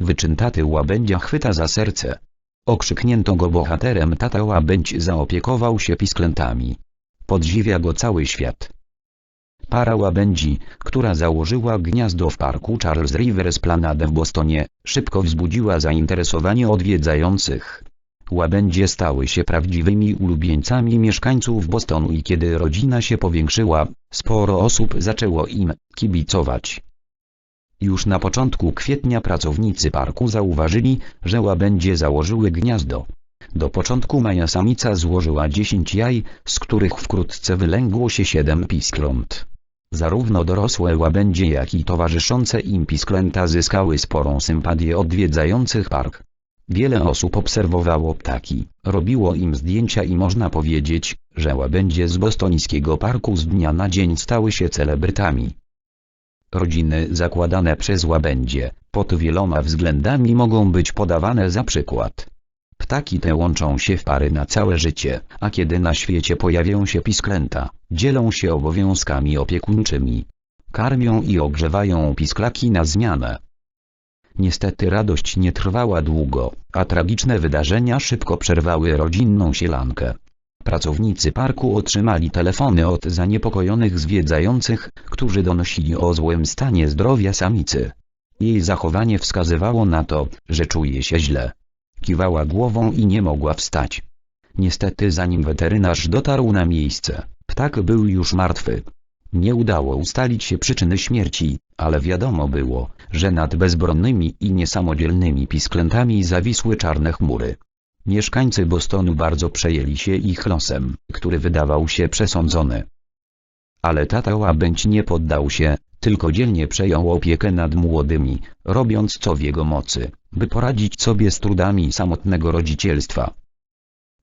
Wyczyn taty łabędzia chwyta za serce. Okrzyknięto go bohaterem tata łabędź zaopiekował się pisklętami. Podziwia go cały świat. Para łabędzi, która założyła gniazdo w parku Charles River Esplanade w Bostonie, szybko wzbudziła zainteresowanie odwiedzających. Łabędzie stały się prawdziwymi ulubieńcami mieszkańców Bostonu i kiedy rodzina się powiększyła, sporo osób zaczęło im kibicować. Już na początku kwietnia pracownicy parku zauważyli, że łabędzie założyły gniazdo. Do początku maja samica złożyła 10 jaj, z których wkrótce wylęgło się 7 piskląt. Zarówno dorosłe łabędzie jak i towarzyszące im pisklęta zyskały sporą sympatię odwiedzających park. Wiele osób obserwowało ptaki, robiło im zdjęcia i można powiedzieć, że łabędzie z bostońskiego parku z dnia na dzień stały się celebrytami. Rodziny zakładane przez łabędzie, pod wieloma względami mogą być podawane za przykład. Ptaki te łączą się w pary na całe życie, a kiedy na świecie pojawią się pisklęta, dzielą się obowiązkami opiekuńczymi. Karmią i ogrzewają pisklaki na zmianę. Niestety radość nie trwała długo, a tragiczne wydarzenia szybko przerwały rodzinną sielankę. Pracownicy parku otrzymali telefony od zaniepokojonych zwiedzających, którzy donosili o złym stanie zdrowia samicy. Jej zachowanie wskazywało na to, że czuje się źle. Kiwała głową i nie mogła wstać. Niestety zanim weterynarz dotarł na miejsce, ptak był już martwy. Nie udało ustalić się przyczyny śmierci, ale wiadomo było, że nad bezbronnymi i niesamodzielnymi pisklętami zawisły czarne chmury. Mieszkańcy Bostonu bardzo przejęli się ich losem, który wydawał się przesądzony. Ale tata łabędź nie poddał się, tylko dzielnie przejął opiekę nad młodymi, robiąc co w jego mocy, by poradzić sobie z trudami samotnego rodzicielstwa.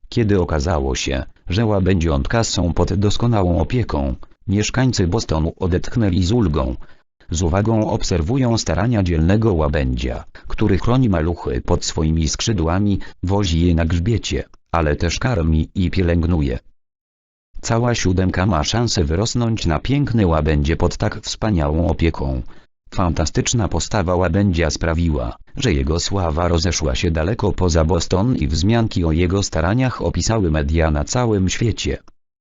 Kiedy okazało się, że łabędziątka są pod doskonałą opieką, mieszkańcy Bostonu odetchnęli z ulgą. Z uwagą obserwują starania dzielnego łabędzia, który chroni maluchy pod swoimi skrzydłami, wozi je na grzbiecie, ale też karmi i pielęgnuje. Cała siódemka ma szansę wyrosnąć na piękne łabędzie pod tak wspaniałą opieką. Fantastyczna postawa łabędzia sprawiła, że jego sława rozeszła się daleko poza Boston i wzmianki o jego staraniach opisały media na całym świecie.